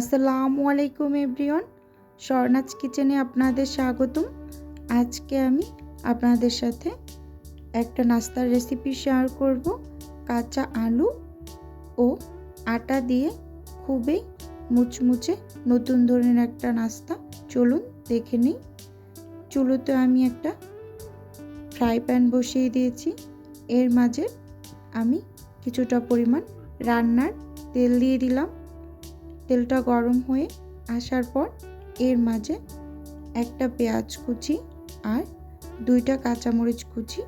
আসসালামু আলাইকুম এভরিওয়ান। স্বর্ণাজ কিচেনে আপনাদের স্বাগতম। আজকে আমি আপনাদের সাথে একটা নাস্তার রেসিপি শেয়ার করব। কাঁচা আলু ও আটা দিয়ে খুবই মুচমুচে নতুন ধরনের একটা নাস্তা। চলুন দেখে নিই। চুলোতে আমি একটা ফ্রাই প্যান বসিয়ে দিয়েছি। এর মাঝে আমি কিছুটা পরিমাণ রান্নার তেল দিয়ে দিলাম। তেলটা গরম হয়ে আসার পর এর মাঝে একটা পেঁয়াজ কুচি আর দুইটা কাঁচামরিচ কুচি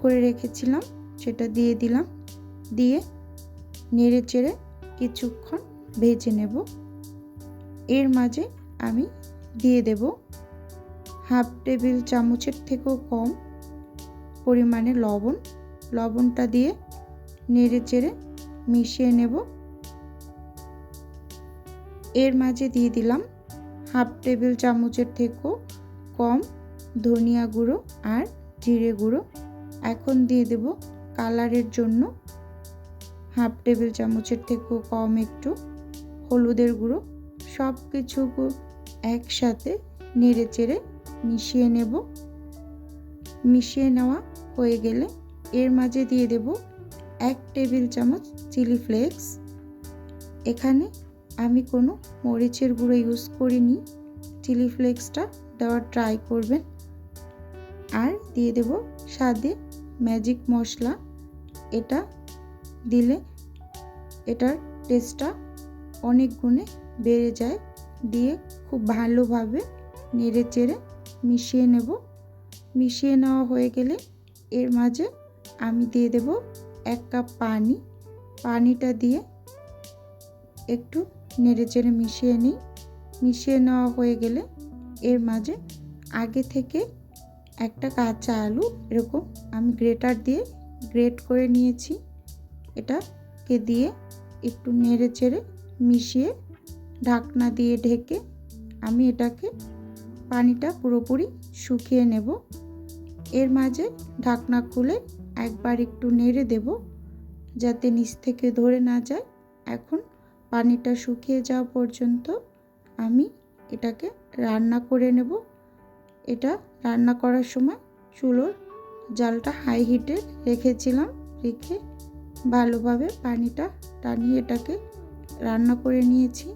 করে রেখেছিলাম। সেটা দিয়ে দিলাম। দিয়ে নেড়ে চেড়ে কিছুক্ষণ ভেজে নেব। এর মাঝে আমি দিয়ে দেব হাফ টেবিল চামচের থেকেও কম পরিমাণে লবণ। লবণটা দিয়ে নেড়ে চেড়ে মিশিয়ে নেব। এর মাঝে দিয়ে দিলাম হাফ টেবিল চামচের থেকেও কম ধনিয়া গুঁড়ো আর জিরে গুঁড়ো। এখন দিয়ে দেব কালারের জন্য হাফ টেবিল চামচের থেকেও কম একটু হলুদের গুঁড়ো। সব কিছু একসাথে নেড়ে চেড়ে মিশিয়ে নেব। মিশিয়ে নেওয়া হয়ে গেলে এর মাঝে দিয়ে দেব এক টেবিল চামচ চিলি ফ্লেক্স। এখানে আমি কোনো মরিচের গুঁড়ো ইউজ করিনি। চিলি ফ্লেক্সটা দেওয়ার ট্রাই করবেন। আর দিয়ে দেব স্বাদে ম্যাজিক মশলা। এটা দিলে এটার টেস্টটা অনেক গুণে বেড়ে যায়। দিয়ে খুব ভালোভাবে নেড়ে চেড়ে মিশিয়ে নেব। মিশিয়ে নেওয়া হয়ে গেলে এর মাঝে আমি দিয়ে দেব এক কাপ পানি। পানিটা দিয়ে একটু নেড়ে চেড়ে মিশিয়ে নিই। মিশিয়ে নেওয়া হয়ে গেলে এর মাঝে আগে থেকে একটা কাঁচা আলু, এরকম আমি গ্রেটার দিয়ে গ্রেট করে নিয়েছি। এটাকে দিয়ে একটু নেড়ে চেড়ে মিশিয়ে ঢাকনা দিয়ে ঢেকে আমি এটাকে পানিটা পুরোপুরি শুকিয়ে নেব। এর মাঝে ঢাকনা খুলে একবার একটু নেড়ে দেব যাতে নিচ থেকে ধরে না যায়। এখন পানিটা শুকিয়ে যাওয়া পর্যন্ত আমি এটাকে রান্না করে নেব। এটা রান্না করার সময় চুলোর জালটা হাই হিটে রেখেছিলাম। রেখে ভালোভাবে পানিটা টানিয়ে এটাকে রান্না করে নিয়েছি।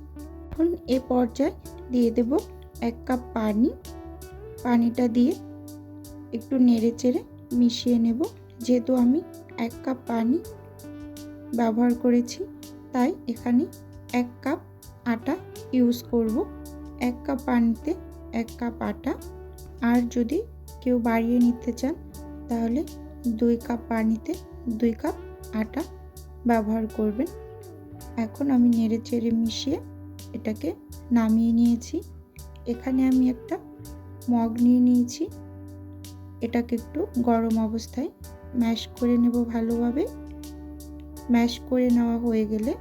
এখন এ পর্যায়ে দিয়ে দেব এক কাপ পানি। পানিটা দিয়ে একটু নেড়ে চেড়ে মিশিয়ে নেব। যেহেতু আমি এক কাপ পানি ব্যবহার করেছি, তাই এখানে এক কাপ আটা ইউজ করব। এক কাপ পানিতে, এক কাপ আটা। আর যদি কেউ বাড়িয়ে নিতে চান, তাহলে দুই কাপ পানিতে দুই কাপ আটা ব্যবহার করবেন। এখন আমি নেড়ে চেড়ে মিশিয়ে এটাকে নামিয়ে নিয়েছি। এখানে আমি একটা মগ নিয়ে নিয়েছি। এটাকে একটু গরম অবস্থায় ম্যাশ করে নেব ভালোভাবে। ম্যাশ করে নেওয়া হয়ে গেলে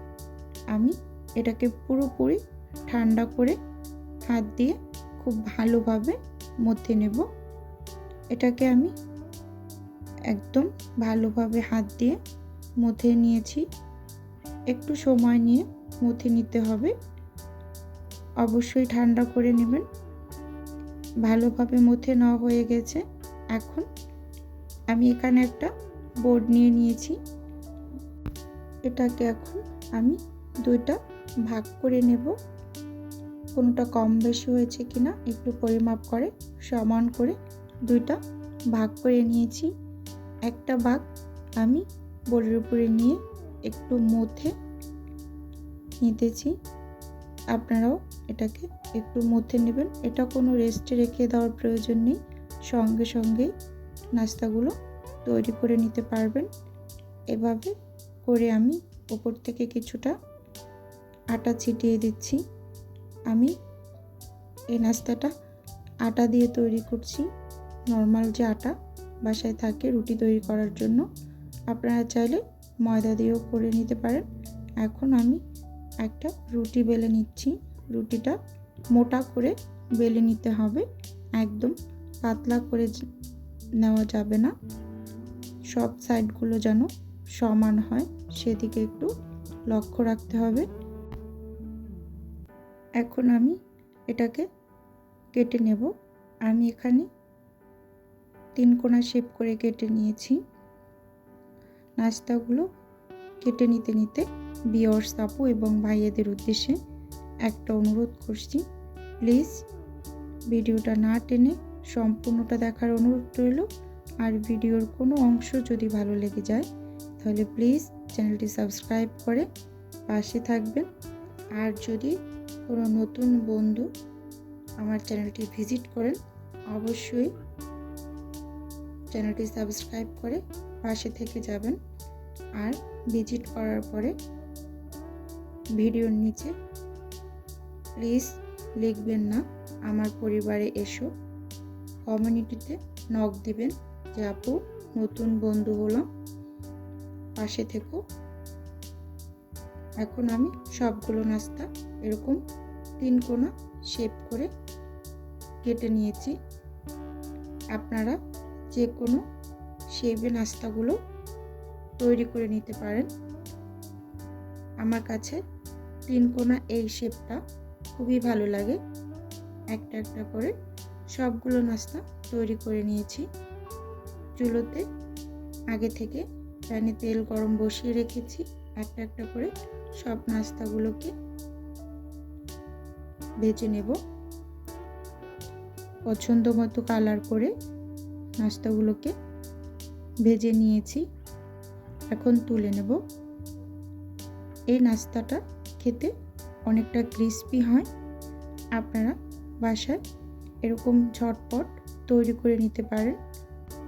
আমি এটাকে পুরোপুরি ঠান্ডা করে হাত দিয়ে খুব ভালোভাবে মথে নেব। এটাকে আমি একদম ভালোভাবে হাত দিয়ে মথে নিয়েছি। একটু সময় নিয়ে মথে নিতে হবে। অবশ্যই ঠান্ডা করে নেবেন। ভালোভাবে মথে নেওয়া হয়ে গেছে। এখন আমি এখানে একটা বোর্ড নিয়ে নিয়েছি। এটাকে এখন আমি দুইটা ভাগ করে নেব। কোনোটা কম বেশি হয়েছে কিনা একটু পরিমাপ করে, সমান করে দুইটা ভাগ করে নিয়েছি। একটা ভাগ আমি বোর্ডের উপরে নিয়ে একটু মথে নিতেছি আপনারাও এটাকে একটু মথে নেবেন। এটা কোনো রেস্টে রেখে দেওয়ার প্রয়োজন নেই। সঙ্গে সঙ্গে নাস্তাগুলো তৈরি করে নিতে পারবেন। এভাবে করে আমি ওপর থেকে কিছুটা আটা ছিটিয়ে দিচ্ছি। আমি এই নাস্তাটা আটা দিয়ে তৈরি করছি। নর্মাল যে আটা বাসায় থাকে রুটি তৈরি করার জন্য। আপনারা চাইলে ময়দা দিয়েও করে নিতে পারেন। এখন আমি একটা রুটি বেলে নিচ্ছি। রুটিটা মোটা করে বেলে নিতে হবে। একদম পাতলা করে নেওয়া যাবে না। সব সাইডগুলো যেন সমান হয়। সেদিকে একটু লক্ষ্য রাখতে হবে। এখন আমি এটাকে কেটে নেব। আমি এখানে তিন কোনা শেপ করে কেটে নিয়েছি। নাস্তাগুলো কেটে নিতে নিতে বিয়র্স আপু এবং ভাইয়েদের উদ্দেশ্যে একটা অনুরোধ করছি। প্লিজ ভিডিওটা না টেনে সম্পূর্ণটা দেখার অনুরোধ রইল। আর ভিডিওর কোনো অংশ যদি ভালো লেগে যায়, তাহলে প্লিজ চ্যানেলটি সাবস্ক্রাইব করে পাশে থাকবেন। আর যদি কোনো নতুন বন্ধু আমার চ্যানেলটি ভিজিট করেন, অবশ্যই চ্যানেলটি সাবস্ক্রাইব করে পাশে থেকে যাবেন। আর ভিজিট করার পরে ভিডিওর নিচে প্লিজ লিখবেন না, আমার পরিবারে এসো। কমিউনিটিতে নক দিবেন যে, আপু, নতুন বন্ধু হলাম। পাশে থেকো। এখন আমি সবগুলো নাস্তা এরকম তিন কোনা শেপ করে কেটে নিয়েছি। আপনারা যে কোনো শেপে নাস্তাগুলো তৈরি করে নিতে পারেন। আমার কাছে তিন কোনা এই শেপটা খুবই ভালো লাগে। একটা একটা করে সবগুলো নাস্তা তৈরি করে নিয়েছি। চুলোতে আগে থেকে প্যানে তেল গরম বসিয়ে রেখেছি। একটা একটা করে সব নাস্তাগুলোকে ভেজে নেব। পছন্দ মতো কালার করে নাস্তাগুলোকে ভেজে নিয়েছি। এখন তুলে নেব। এই নাস্তাটা খেতে অনেকটা ক্রিস্পি হয়। আপনারা বাসায় এরকম ঝটপট তৈরি করে নিতে পারেন।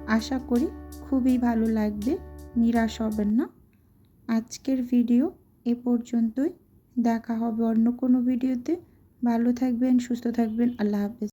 আশা করি খুবই ভালো লাগবে। নিরাশ হবেন না। আজকের ভিডিও এ পর্যন্তই। দেখা হবে অন্য কোনো ভিডিওতে। ভালো থাকবেন, সুস্থ থাকবেন। আল্লাহ হাফেজ।